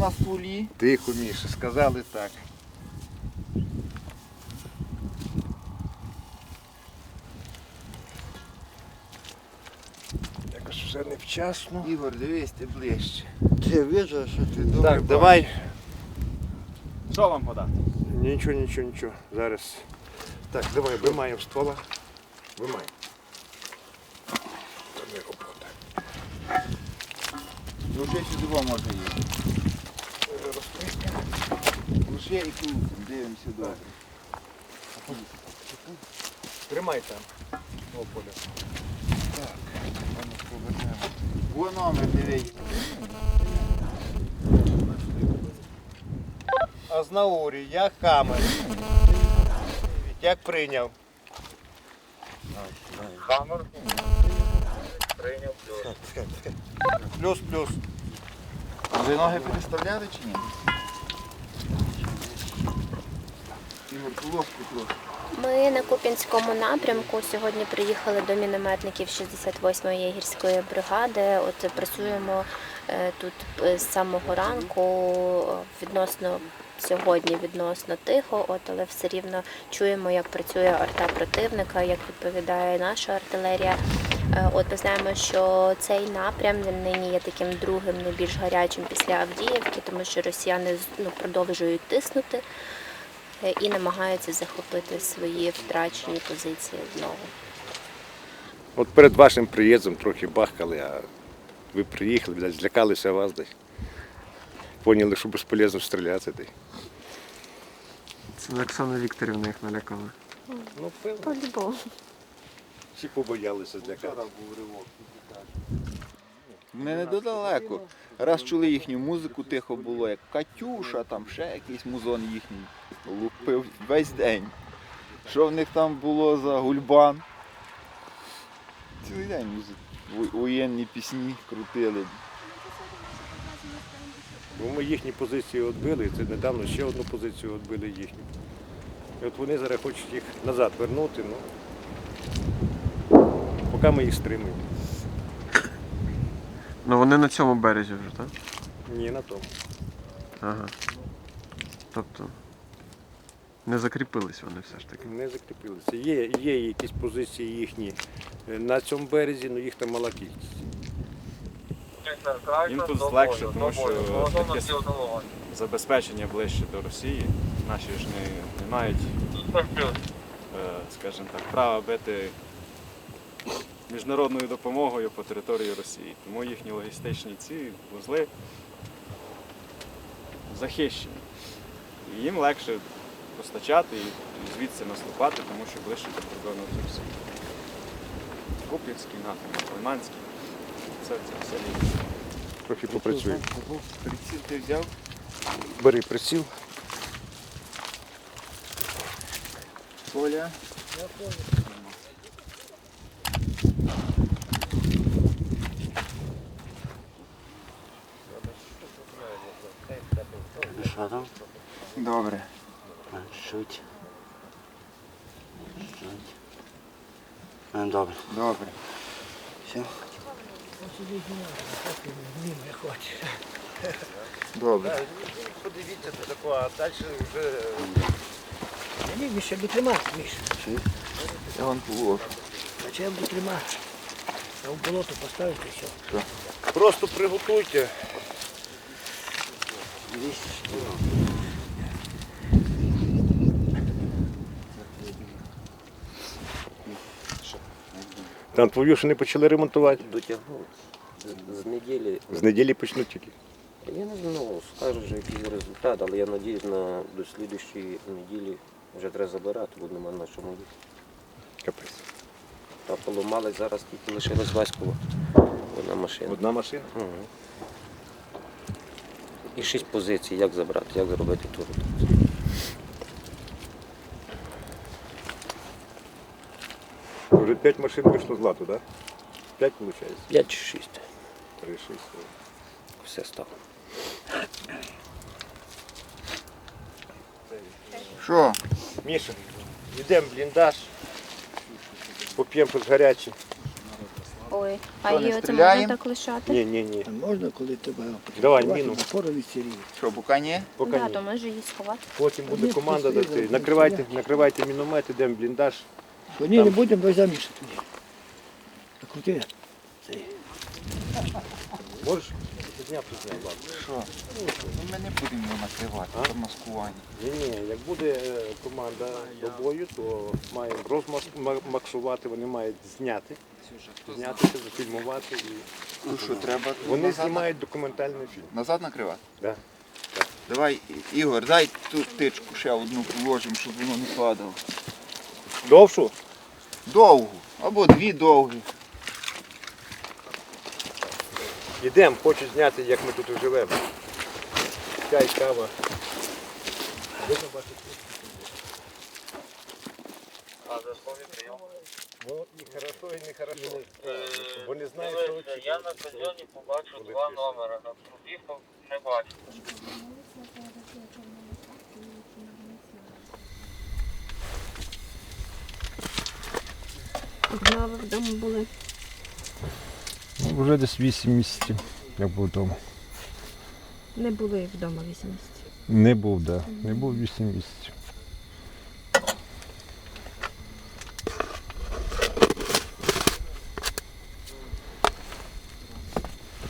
на столі. Тихо, Міша, сказали так. Якось вже невчасно. Ігор, дивись, ти ближче. Ти бачиш, що ти добре. Так, давай. Що вам подати? Нічого, нічого, нічого. Зараз. Так, давай, вимаємо ствола. Вимаємо. Та не робота. Ну вже сюди може їхати. І крутим, дивимося добре. Тримай там. О, поля. Во номер дивись. Азнаурі, я хамер. Як прийняв? Хамер. Прийняв плюс. Плюс-плюс. Ви ноги переставляли чи ні? Ігор, полоску трохи. Ми на Куп'янському напрямку сьогодні приїхали до мінометників 68-ї гірської бригади. От працюємо е, тут е, з самого ранку відносно сьогодні відносно тихо, от але все рівно чуємо, як працює арта противника, як відповідає наша артилерія. Е, От ми знаємо, що цей напрям нині є таким другим найбільш гарячим після Авдіївки, тому що росіяни ну, продовжують тиснути і намагаються захопити свої втрачені позиції знову. От перед вашим приїздом трохи бахкали, а ви приїхали, блядь, злякалися вас десь. Поняли, що безполезно стріляти. десь. Це Оксана Вікторівна їх налякала. Ну, певно. По-любому. Всі побоялися злякати. Ми недалеко. Раз чули їхню музику, тихо було, як Катюша, там ще якийсь музон їхній лупив весь день. Що в них там було за гульбан? Цілий день. Воєнні пісні крутили. Бо ми їхні позиції відбили, це недавно ще одну позицію відбили їхню. І от вони зараз хочуть їх назад вернути, ну поки ми їх стримуємо. Ну вони на цьому березі вже, так? Ні, на тому. Ага. Тобто не закріпились вони все ж таки. Не закріпилися. Є, є якісь позиції їхні е, на цьому березі, але їх там мала кількість. Їм тут легше, тому що таке забезпечення ближче до Росії. Наші ж не, не мають, е, скажімо так, права бити міжнародною допомогою по території Росії. Тому їхні логістичні ці вузли захищені. І їм легше постачати і звідси наступати, тому що ближче до кордону з Росією. Куп'янський напрямок, Лиманський. Це, це все лінія. Трохи попрацюємо. Приціл ти взяв? Бери приціл. Коля. Що? Добре. Чуть. Чуть. Добре. Добре. Все. Добре. Подивіться, це таке, а далі вже Ні, ще буде тримати, Міша. Я вам положу. Я буду тримати. А в болото поставити все. просто приготуйте. Там твою ще не почали ремонтувати. Дотягнув. З, з неділі. З неділі почнуть тільки. Я не знаю, скажу вже який результат, але я сподіваюся, на до слідчої неділі вже треба забирати, бо нема на чому їхати. Капець. Та поламали зараз тільки лишилась Васькова. Одна машина. Одна машина. Угу. І шість позицій, як забрати, як зробити ту ротацію. Вже п'ять машин вийшло з лату, так? П'ять виходить? П'ять чи шість. Три, шість. Все стало. Що? Міша, йдемо в бліндаж. Поп'ємо щось гаряче. Ой, а Що, не її оце стріляємо? можна так лишати? Ні, ні, ні. А можна, коли тебе Давай, міну. Що, поки ні? Поки да, ні. то може її сховати. Потім буде Ні, команда просто дати. його Накривайте, накривайте міномет, йдемо в бліндаж. То ні, не будемо, давай замішати. Крути. Цей. Підняв, підняв, ладно. Що? Ну, ми не будемо його накривати, А? це маскування. Ні, ні, як буде е, команда до бою, то маємо розмаксувати, вони мають зняти, знятися, зафільмувати. І... Ну що, треба Вони назад, знімають документальний фільм. назад накривати? Да. Давай, Ігор, дай ту тичку ще одну положимо, щоб воно не падало. Довшу? Довгу, або дві довгі. Ідемо, хочу зняти, як ми тут живемо. Чай, кава. Видно ваші Ну, і хорошо, і не хорошо. Вони знають, що очікують. Я на стадіоні Коли два номери, на пробігах не бачив. Давно ви вдома були. Вже десь 8 місяців, як був вдома. Не були вдома 8 місяців. Не був, так. Да. Не був 8 місяців.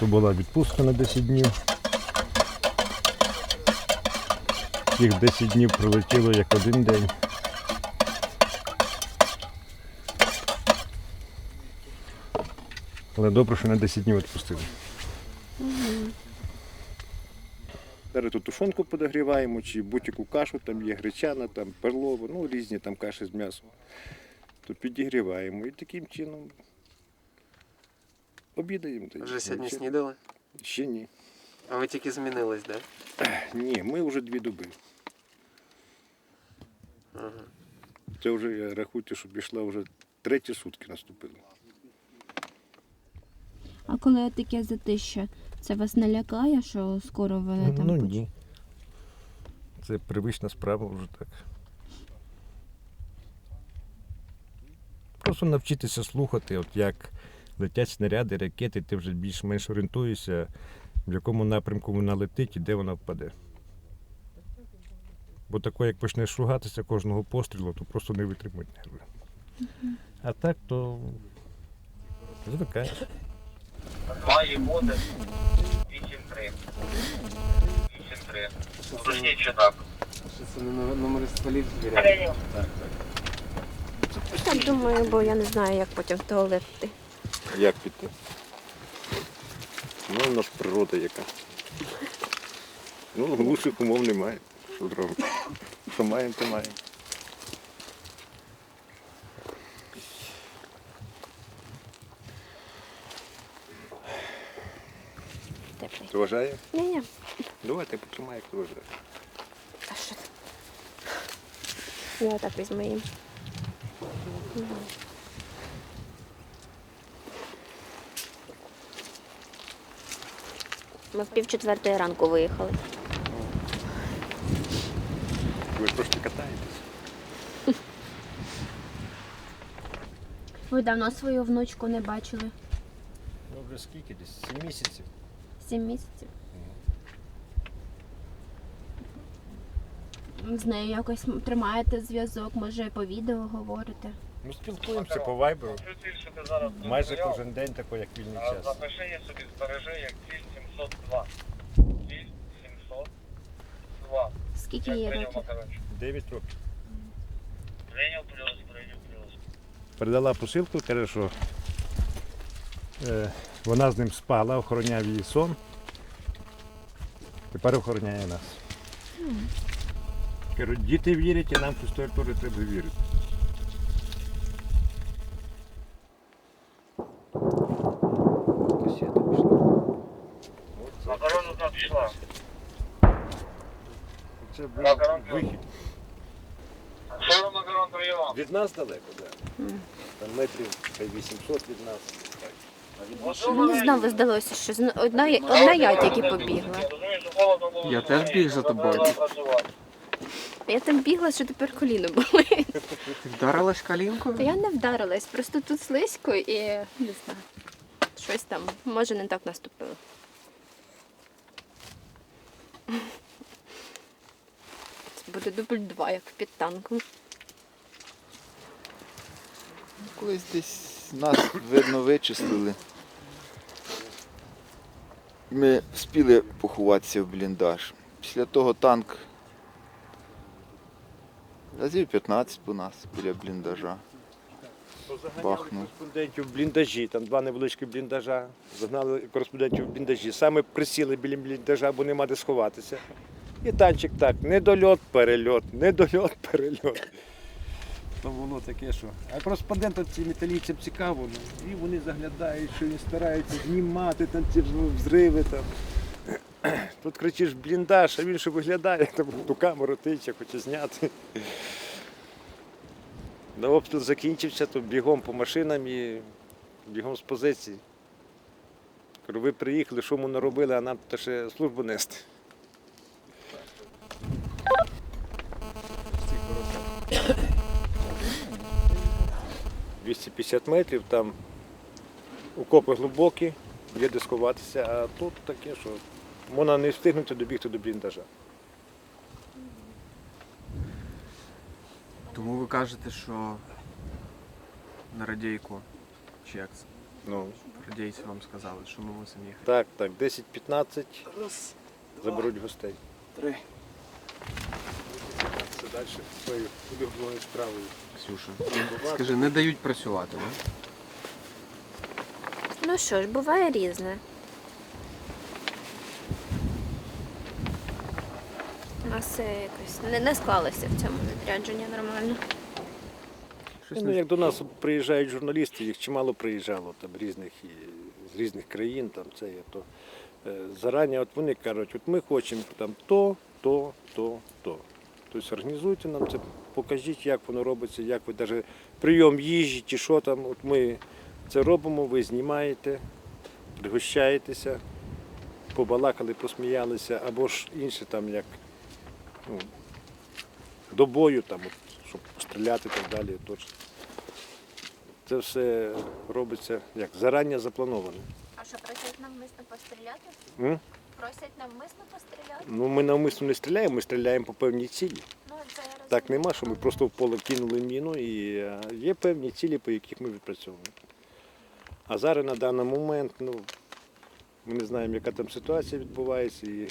То була відпустка на 10 днів. Цих 10 днів пролетіло як один день. Але добре, що на 10 днів відпустили. Зараз тут тушонку подогріваємо, чи будь-яку кашу, там є гречана, там перлова, ну різні там каші з м'ясом. То підігріваємо і таким чином обідаємо. Вже сьогодні снідали? Ще ні. А ви тільки змінились, так? Ні, ми вже дві доби. Ага. Це вже я рахуйте, що пішла вже треті сутки наступили. А коли таке затища, це вас не лякає, що скоро вони там Ну поч- ні. Це привична справа вже так. Просто навчитися слухати, от як летять снаряди, ракети, ти вже більш-менш орієнтуєшся, в якому напрямку вона летить і де вона впаде. Бо тако, як почнеш шугатися кожного пострілу, то просто не витримують нерви. А так то звикаєш. Має бути 8-3. 8-3. Уточніть, так. Це не номери столів звіряють. Так так. думаю, бо я не знаю, як потім в туалет йти. Як піти? Ну, у нас природа яка. Ну, лучших умов немає. Що зробимо? Що маємо, то маємо. Теплий. Ти вважає? Ні-ні. Давайте потримай, як ти вважаєш. А що ти? Я так візьму їм. Ми в пів четвертої ранку виїхали. Ви трошки катаєтесь. Ви давно свою внучку не бачили? Ну вже скільки десь? 7 місяців. Сім місяців. З нею якось тримаєте зв'язок, може по відео говорите. Ми спілкуємося по вайберу. Майже кожен день такий, як вільний час. Запиши її собі, збережи як ціль 702. Ціль 702. Скільки прийняв років? 9 років. Прийняв плюс, прийняв плюс. Передала посилку, каже, що вона з ним спала, охороняв її сон. Тепер охороняє нас. Кажуть, діти вірять, і нам з тої території треба вірити. Касета пішла. Пішла. Це був вихід. Макарон приймав? Від нас далеко, так. Там метрів хай 800 від нас. Мені знову здалося, що одна, я- одна я тільки побігла. Я теж біг за тобою. Я там бігла, що тепер коліно болить. Ти вдарилась калінкою? Та я не вдарилась, просто тут слизько і не знаю. щось там, може, не так наступили. Це буде дубль 2, як під танком. Колись десь нас, видно, вичислили. Ми встигли поховатися в бліндаж. Після того танк разів 15 по нас біля бліндажа. Бахнув. Кореспондентів в бліндажі, там два невеличкі бліндажа. Загнали кореспондентів в бліндажі. Саме присіли біля бліндажа, бо нема де сховатися. І танчик так, недольот, перельот, недольот, перельот. То було таке, що. А кореспондентам цим італійцям цікаво, ну, і вони заглядають, що він старається знімати там ці взриви. Там. Тут кричиш бліндаж, а він ще виглядає, там ту камеру тиче, хоче зняти. На обстріл закінчився, то бігом по машинам і бігом з позиції. Ви приїхали, що ми наробили, а нам тут ще службу нести. – 250 метрів, там окопи глибокі, є де сховатися, а тут таке, що можна не встигнути добігти до бліндажа. Тому ви кажете, що на радійку, чи як це? Ну, Радійці вам сказали, що ми мусимо їхати. так, так, 10-15 заберуть гостей. Три. Далі своєю улюбленою справою. Ксюша, скажи, не дають працювати, не? Ну що ж, буває різне. У нас все якось не, не склалося в цьому відрядженні нормально. Щось Ну, не як до нас приїжджають журналісти, їх чимало приїжджало там різних і з різних країн, там це є то. е, Зарані от вони кажуть, от ми хочемо там то, то, то, то. Тобто організуйте нам це, покажіть, як воно робиться, як ви навіть прийом їжі чи що там. От ми це робимо, ви знімаєте, пригощаєтеся, побалакали, посміялися, або ж інше там як ну, до бою, там, от, щоб постріляти і так далі. Точно. Це все робиться як зарані заплановано. А що, просять навмисно постріляти? М? Просять навмисно постріляти? Ну, ми навмисно не стріляємо, ми стріляємо по певній цілі. Ну, це. Так нема, що ми просто в поле кинули міну і е, є певні цілі, по яких ми відпрацьовуємо. А зараз на даний момент, ну, ми не знаємо, яка там ситуація відбувається, і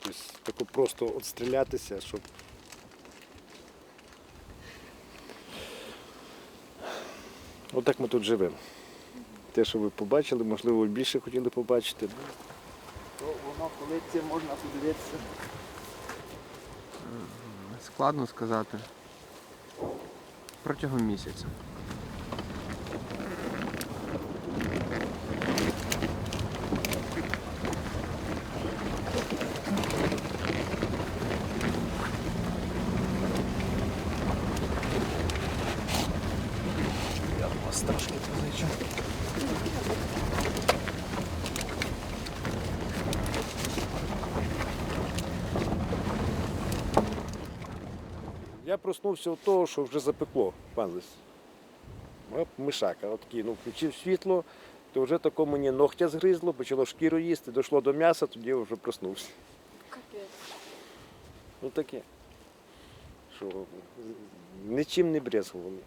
тобто, тако просто відстрілятися, щоб. Отак ми тут живемо. Те, що ви побачили, можливо, більше хотіли побачити. То воно, коли можна подивитися. Складно сказати. Протягом місяця. Я проснувся від того, що вже запекло панлис. Оп, мишака, отакий, ну, включив світло, то вже тако мені ногтя згризло, почало шкіру їсти, дійшло до м'яса, тоді я вже проснувся. Ну таке. Що нічим не брезгували.